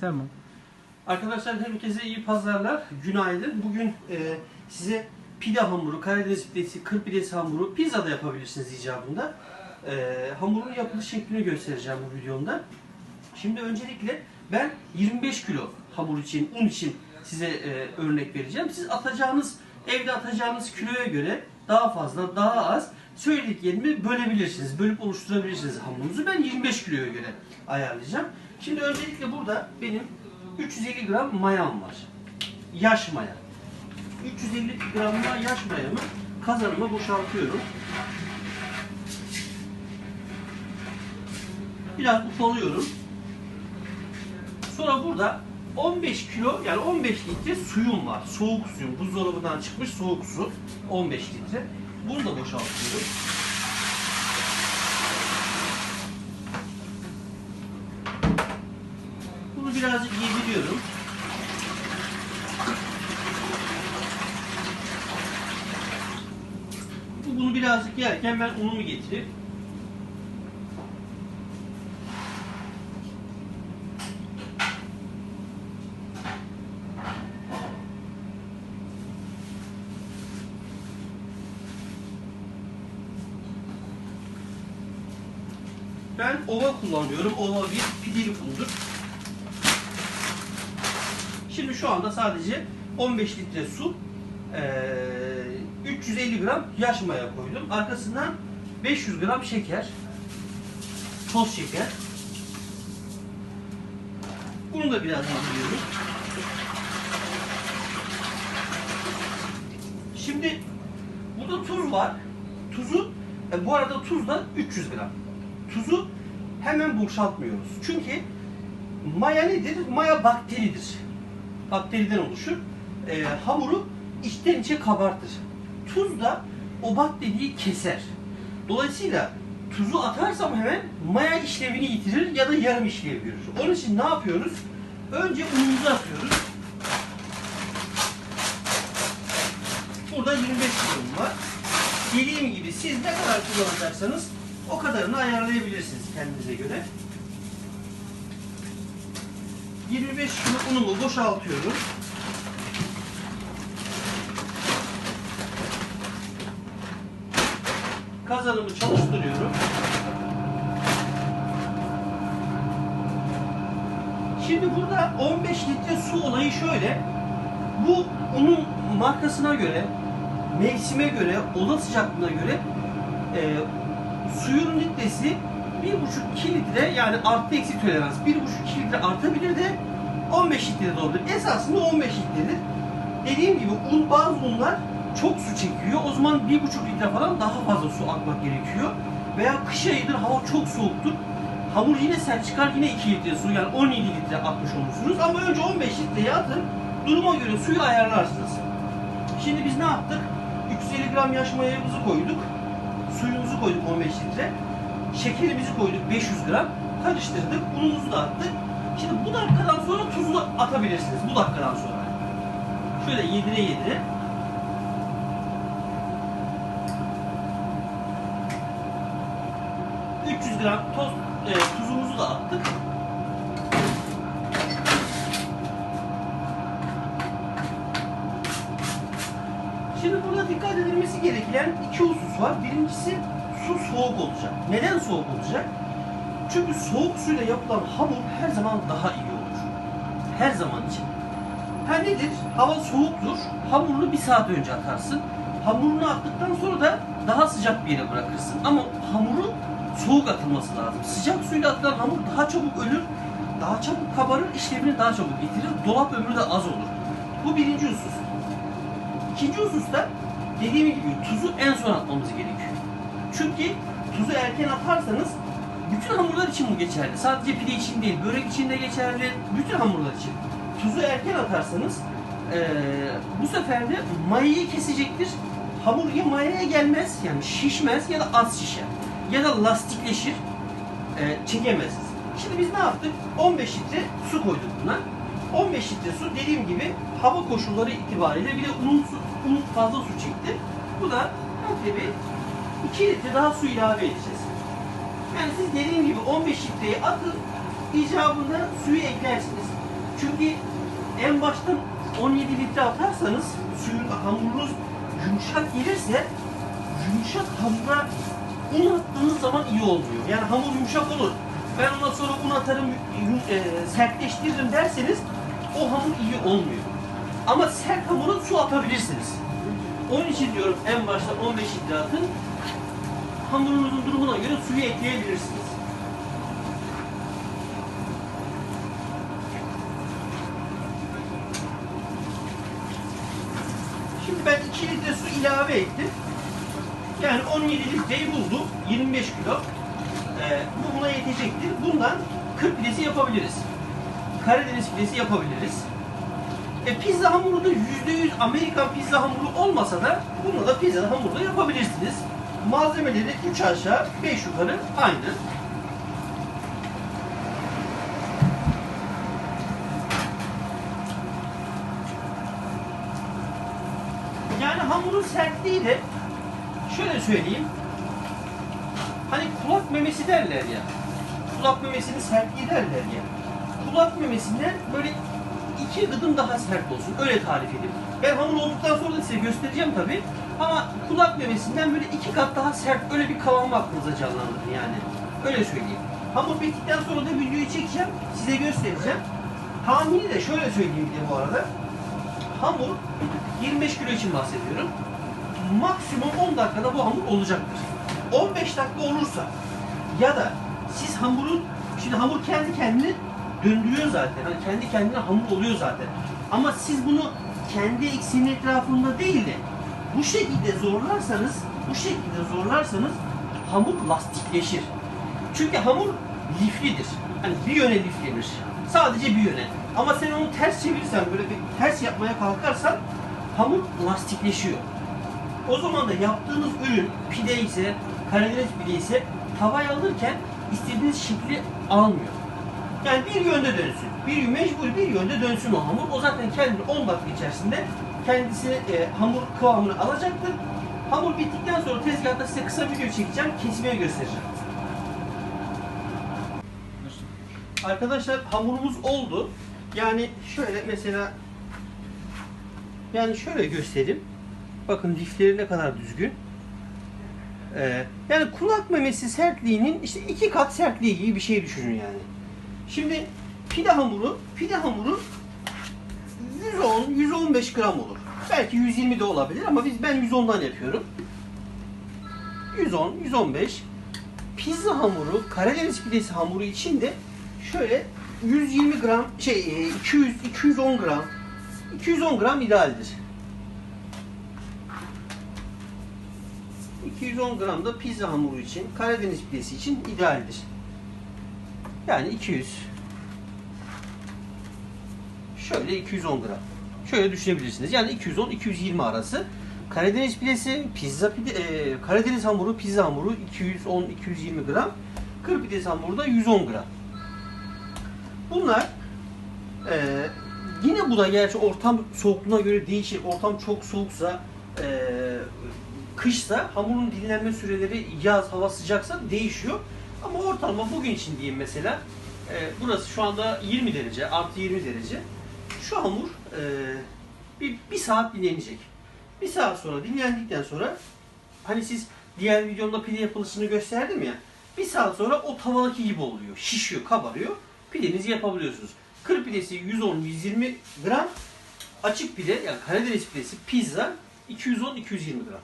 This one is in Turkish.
Tamam. Arkadaşlar herkese iyi pazarlar. Günaydın. Bugün e, size pide hamuru, Karadeniz pidesi, kır pidesi hamuru, pizza da yapabilirsiniz icabında. E, hamurun yapılış şeklini göstereceğim bu videomda. Şimdi öncelikle ben 25 kilo hamur için, un için size e, örnek vereceğim. Siz atacağınız, evde atacağınız kiloya göre daha fazla, daha az söylediklerimi bölebilirsiniz. Bölüp oluşturabilirsiniz hamurunuzu. Ben 25 kiloya göre ayarlayacağım. Şimdi öncelikle burada benim 350 gram mayam var. Yaş maya. 350 gram yaş mayamı kazanıma boşaltıyorum. Biraz ufalıyorum. Sonra burada 15 kilo yani 15 litre suyum var. Soğuk suyum. Buzdolabından çıkmış soğuk su. 15 litre. Bunu da boşaltıyorum. Bunu birazcık yediriyorum. Bunu yerken ben unumu getirip Ben ova kullanıyorum. Ova bir pideli undur. Şimdi şu anda sadece 15 litre su, eee, 350 gram yaş maya koydum. Arkasından 500 gram şeker, toz şeker. Bunu da biraz yediriyorum. Şimdi burada tuz var. Tuzu, e, bu arada tuz da 300 gram. Tuzu hemen boşaltmıyoruz. Çünkü maya nedir? Maya bakteridir. Bakteriden oluşur. E, hamuru içten içe kabartır. Tuz da o bakteriyi keser. Dolayısıyla tuzu atarsam hemen maya işlevini yitirir ya da yarım işlev görür. Onun için ne yapıyoruz? Önce unumuzu atıyoruz. Burada 25 gram var. Dediğim gibi siz ne kadar kullanacaksanız o kadarını ayarlayabilirsiniz kendinize göre. 25 kilo unumu boşaltıyorum. Kazanımı çalıştırıyorum. Şimdi burada 15 litre su olayı şöyle. Bu unun markasına göre, mevsime göre, oda sıcaklığına göre e, suyun litresi 1,5-2 litre yani artı eksi tolerans 1,5-2 litre artabilir de 15 litre de olabilir. Esasında 15 litredir. Dediğim gibi un bazı unlar çok su çekiyor. O zaman 1,5 litre falan daha fazla su atmak gerekiyor. Veya kış ayıdır hava çok soğuktur. Hamur yine sert çıkar yine 2 litre su yani 17 litre atmış olursunuz. Ama önce 15 litreyi atın. Duruma göre suyu ayarlarsınız. Şimdi biz ne yaptık? 350 gram yaş mayamızı koyduk. Suyumuzu koyduk 15 litre. Şekerimizi koyduk 500 gram. Karıştırdık. Unumuzu da attık. Şimdi bu dakikadan sonra tuzu atabilirsiniz. Bu dakikadan sonra. Şöyle yedire yedire. ...300 gram toz, e, tuzumuzu da attık. Şimdi burada dikkat edilmesi gereken iki husus var. Birincisi su soğuk olacak. Neden soğuk olacak? Çünkü soğuk suyla yapılan hamur her zaman daha iyi olur. Her zaman için. Ha nedir? Hava soğuktur. Hamurunu bir saat önce atarsın. Hamurunu attıktan sonra da daha sıcak bir yere bırakırsın. Ama hamuru soğuk atılması lazım. Sıcak suyla atılan hamur daha çabuk ölür, daha çabuk kabarır, işlevini daha çabuk bitirir. Dolap ömrü de az olur. Bu birinci husus. İkinci hususta dediğim gibi tuzu en son atmamız gerekiyor. Çünkü tuzu erken atarsanız bütün hamurlar için bu geçerli. Sadece pide için değil, börek için de geçerli, bütün hamurlar için. Tuzu erken atarsanız eee, bu sefer de mayayı kesecektir. Hamur ya mayaya gelmez, yani şişmez ya da az şişer. Ya da lastikleşir, eee çekemezsiniz. Şimdi biz ne yaptık? 15 litre su koyduk buna. 15 litre su dediğim gibi hava koşulları itibariyle bir de un, su, un fazla su çekti. Bu da bir 2 litre daha su ilave edeceğiz. Yani siz dediğim gibi 15 litreyi atın, icabında suyu eklersiniz. Çünkü en baştan 17 litre atarsanız suyun hamurunuz yumuşak gelirse yumuşak hamura un attığınız zaman iyi olmuyor. Yani hamur yumuşak olur. Ben ondan sonra un atarım, yum- e, sertleştiririm derseniz o hamur iyi olmuyor. Ama sert hamura su atabilirsiniz. Onun için diyorum en başta 15 litre atın. Hamurunuzun durumuna göre suyu ekleyebilirsiniz. Şimdi ben 2 litre su ilave ettim. Yani 17 litreyi buldu. 25 kilo. Ee, bu buna yetecektir. Bundan 40 pidesi yapabiliriz. Karadeniz pidesi yapabiliriz. E, pizza hamuru da %100 Amerikan pizza hamuru olmasa da bunu da pizza hamuru da yapabilirsiniz. Malzemeleri 3 aşağı 5 yukarı aynı. Yani hamurun sertliği de şöyle söyleyeyim. Hani kulak memesi derler ya. Kulak memesinin sertliği derler ya. Kulak memesinden böyle iki gıdım daha sert olsun. Öyle tarif edeyim. Ben hamur olduktan sonra da size göstereceğim tabi. Ama kulak memesinden böyle iki kat daha sert öyle bir kıvam aklınıza canlanır yani. Öyle söyleyeyim. Hamur bittikten sonra da videoyu çekeceğim. Size göstereceğim. Tahmini de şöyle söyleyeyim bir de bu arada. Hamur 25 kilo için bahsediyorum. Maksimum 10 dakikada bu hamur olacaktır. 15 dakika olursa ya da siz hamurun şimdi hamur kendi kendini döndürüyor zaten. Hani kendi kendine hamur oluyor zaten. Ama siz bunu kendi eksinin etrafında değil de bu şekilde zorlarsanız bu şekilde zorlarsanız hamur lastikleşir. Çünkü hamur liflidir. Hani bir yöne liflenir. Sadece bir yöne. Ama sen onu ters çevirirsen böyle bir ters yapmaya kalkarsan hamur lastikleşiyor. O zaman da yaptığınız ürün pide ise, Karadeniz pide ise tavaya alırken istediğiniz şekli almıyor. Yani bir yönde dönsün. Bir mecbur bir yönde dönsün o hamur. O zaten kendini 10 dakika içerisinde kendisini e, hamur kıvamını alacaktır. Hamur bittikten sonra tezgahta size kısa video çekeceğim. Kesmeye göstereceğim. Arkadaşlar hamurumuz oldu. Yani şöyle mesela yani şöyle göstereyim. Bakın lifleri ne kadar düzgün. Ee, yani kulak memesi sertliğinin işte iki kat sertliği gibi bir şey düşünün yani. Şimdi pide hamuru, pide hamuru 110, 115 gram olur. Belki 120 de olabilir ama biz ben 110'dan yapıyorum. 110, 115. Pizza hamuru, Karadeniz pidesi hamuru için de şöyle 120 gram şey 200 210 gram 210 gram idealdir. 210 gram da pizza hamuru için, Karadeniz pidesi için idealdir. Yani 200. Şöyle 210 gram. Şöyle düşünebilirsiniz. Yani 210-220 arası. Karadeniz pidesi, pizza pide, e, Karadeniz hamuru, pizza hamuru 210-220 gram. Kır pidesi hamuru da 110 gram. Bunlar e, yine bu da gerçi ortam soğukluğuna göre değişir. Ortam çok soğuksa e, kışsa hamurun dinlenme süreleri yaz hava sıcaksa değişiyor. Ama ortalama bugün için diyeyim mesela e, burası şu anda 20 derece artı 20 derece. Şu hamur e, bir, bir saat dinlenecek. Bir saat sonra dinlendikten sonra hani siz diğer videomda pide yapılışını gösterdim ya bir saat sonra o tavadaki gibi oluyor. Şişiyor, kabarıyor. Pidenizi yapabiliyorsunuz. Kır pidesi 110-120 gram. Açık pide yani Karadeniz pidesi pizza 210-220 gram.